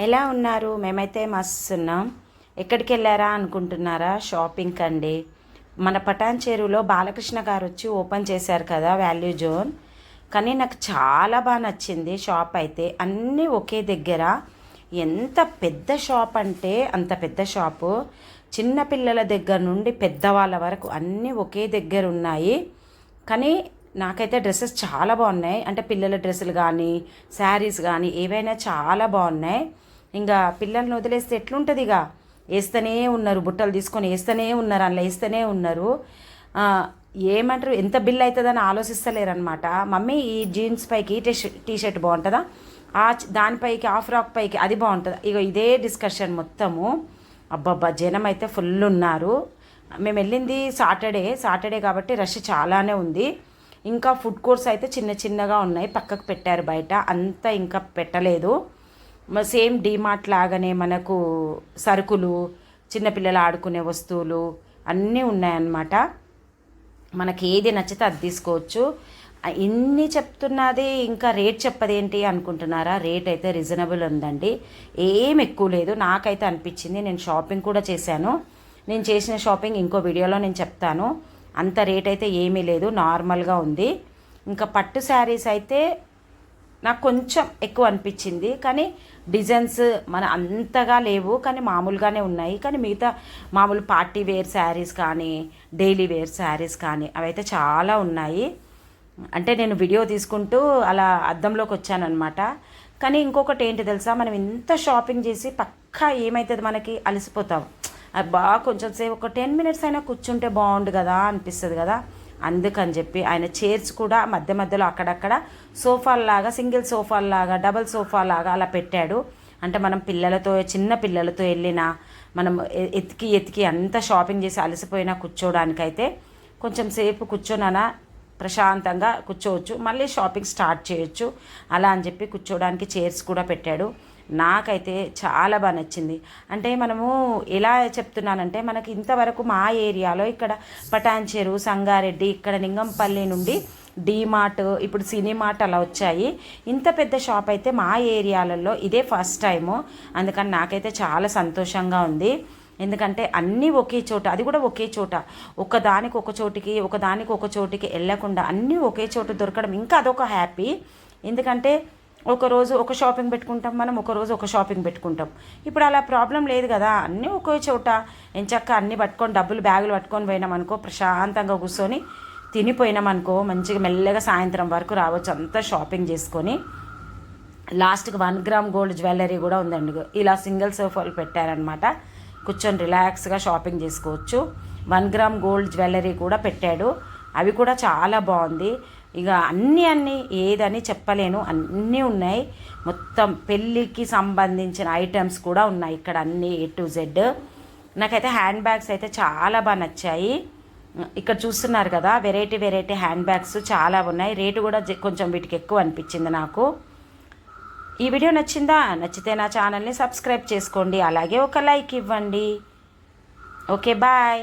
ఎలా ఉన్నారు? మేమైతే మస్తున్నాం. ఎక్కడికి వెళ్ళారా అనుకుంటున్నారా? షాపింగ్ అండి మన పటాన్ చెరువులో బాలకృష్ణ గారు వచ్చి ఓపెన్ చేశారు కదా వాల్యూ జోన్. కానీ నాకు చాలా బాగా నచ్చింది షాప్ అయితే. అన్నీ ఒకే దగ్గర. ఎంత పెద్ద షాప్ అంటే అంత పెద్ద షాపు. చిన్నపిల్లల దగ్గర నుండి పెద్దవాళ్ళ వరకు అన్నీ ఒకే దగ్గర ఉన్నాయి. కానీ నాకైతే డ్రెస్సెస్ చాలా బాగున్నాయి. అంటే పిల్లల డ్రెస్సులు కానీ శారీస్ కానీ ఏవైనా చాలా బాగున్నాయి. ఇంకా పిల్లల్ని వదిలేస్తే ఎట్లుంటుంది ఇక వేస్తూనే ఉన్నారు బుట్టలు తీసుకొని వేస్తూనే ఉన్నారు అందులో వేస్తూనే ఉన్నారు. ఏమంటారు ఎంత బిల్ అవుతుందని ఆలోచిస్తలేరనమాట మమ్మీ ఈ జీన్స్ పైకి టీ టీ షర్ట్ బాగుంటుందా? ఆ దానిపైకి ఆ ఫ్రాక్ పైకి అది బాగుంటుందా? ఇక ఇదే డిస్కషన్ మొత్తము. అబ్బబ్బా జనం అయితే ఫుల్ ఉన్నారు మేము వెళ్ళింది సాటర్డే. సాటర్డే కాబట్టి రష్ చాలానే ఉంది. ఇంకా ఫుడ్ కోర్ట్స్ అయితే చిన్న చిన్నగా ఉన్నాయి. పక్కకు పెట్టారు బయట. అంతా ఇంకా పెట్టలేదు. సేమ్ డీమార్ట్ లాగానే మనకు సరుకులు చిన్నపిల్లలు ఆడుకునే వస్తువులు అన్నీ ఉన్నాయన్నమాట. మనకి ఏది నచ్చితే అది తీసుకోవచ్చు. ఇన్ని చెప్తున్నది ఇంకా రేట్ చెప్పదేంటి అనుకుంటున్నారా? రేట్ అయితే రీజనబుల్ ఉందండి. ఏం ఎక్కువ లేదు. నాకైతే అనిపించింది. నేను షాపింగ్ కూడా చేశాను. నేను చేసిన షాపింగ్ ఇంకో వీడియోలో నేను చెప్తాను. అంత రేట్ అయితే ఏమీ లేదు నార్మల్గా ఉంది. ఇంకా పట్టు శారీస్ అయితే నాకు కొంచెం ఎక్కువ అనిపించింది. కానీ డిజైన్స్ మన అంతగా లేవు. కానీ మామూలుగానే ఉన్నాయి. కానీ మిగతా మామూలు పార్టీ వేర్ శారీస్ కానీ డైలీ వేర్ శారీస్ కానీ అవైతే చాలా ఉన్నాయి. అంటే నేను వీడియో తీసుకుంటూ అలా అద్దంలోకి వచ్చానమాట కానీ ఇంకొకటి ఏంటి తెలుసా? మనం ఇంత షాపింగ్ చేసి పక్కా ఏమవుతుంది మనకి? అలసిపోతాం. అబ్బా కొంచెం సేపు ఒక టెన్ మినిట్స్ అయినా కూర్చుంటే బాగుండు కదా అనిపిస్తుంది కదా. అందుకని చెప్పి ఆయన చైర్స్ కూడా మధ్య మధ్యలో అక్కడక్కడ సోఫాల్లాగా సింగిల్ సోఫాల్లాగా డబల్ సోఫాలాగా అలా పెట్టాడు. అంటే మనం పిల్లలతో చిన్న పిల్లలతో వెళ్ళినా మనం ఎతికి ఎతికి అంత షాపింగ్ చేసి అలసిపోయినా కూర్చోడానికైతే కొంచెం సేపు కూర్చోనన్నా ప్రశాంతంగా కూర్చోవచ్చు. మళ్ళీ షాపింగ్ స్టార్ట్ చేయొచ్చు. అలా అని చెప్పి కూర్చోడానికి చైర్స్ కూడా పెట్టాడు. నాకైతే చాలా బాగా నచ్చింది. అంటే మనము ఎలా చెప్తున్నానంటే మనకి ఇంతవరకు మా ఏరియాలో ఇక్కడ పటాన్చెరు సంగారెడ్డి ఇక్కడ నింగంపల్లి నుండి డీమార్ట్ ఇప్పుడు సినీమార్ట్ అలా వచ్చాయి. ఇంత పెద్ద షాప్ అయితే మా ఏరియాలలో ఇదే ఫస్ట్ టైము. అందుకని నాకైతే చాలా సంతోషంగా ఉంది. ఎందుకంటే అన్నీ ఒకే చోట అది కూడా ఒకే చోట. ఒకదానికి ఒక చోటికి ఒకదానికి ఒక చోటికి వెళ్ళకుండా అన్నీ ఒకే చోట దొరకడం ఇంకా అదొక హ్యాపీ. ఎందుకంటే ఒక రోజు ఒక షాపింగ్ పెట్టుకుంటాం మనం ఒక రోజు ఒక షాపింగ్ పెట్టుకుంటాం. ఇప్పుడు అలా ప్రాబ్లం లేదు కదా అన్నీ ఒకే చోట. ఎంచక్క అన్నీ పట్టుకొని డబ్బులు బ్యాగులు పట్టుకొని పోయినాం అనుకో ప్రశాంతంగా కూర్చొని తినిపోయినాం అనుకో మంచిగా మెల్లగా సాయంత్రం వరకు రావచ్చు అంతా షాపింగ్ చేసుకొని. లాస్ట్కి వన్ గ్రామ్ గోల్డ్ జ్యువెలరీ కూడా ఉందండి. ఇలా సింగిల్ సోఫాలు పెట్టారనమాట కూర్చొని రిలాక్స్గా షాపింగ్ చేసుకోవచ్చు. వన్ గ్రామ్ గోల్డ్ జ్యువెలరీ కూడా పెట్టాడు. అవి కూడా చాలా బాగుంది. ఇక అన్నీ అన్నీ ఏదని చెప్పలేను. అన్నీ ఉన్నాయి. మొత్తం పెళ్ళికి సంబంధించిన ఐటమ్స్ కూడా ఉన్నాయి. ఇక్కడ అన్నీ ఏ టు జెడ్ నాకైతే హ్యాండ్ బ్యాగ్స్ అయితే చాలా బాగా నచ్చాయి. ఇక్కడ చూస్తున్నారు కదా వెరైటీ వెరైటీ హ్యాండ్ బ్యాగ్స్ చాలా ఉన్నాయి. రేటు కూడా కొంచెం వీటికి ఎక్కువ అనిపించింది నాకు. ఈ వీడియో నచ్చిందా? నచ్చితే నా ఛానల్ని సబ్స్క్రైబ్ చేసుకోండి. అలాగే ఒక లైక్ ఇవ్వండి. Okay bye.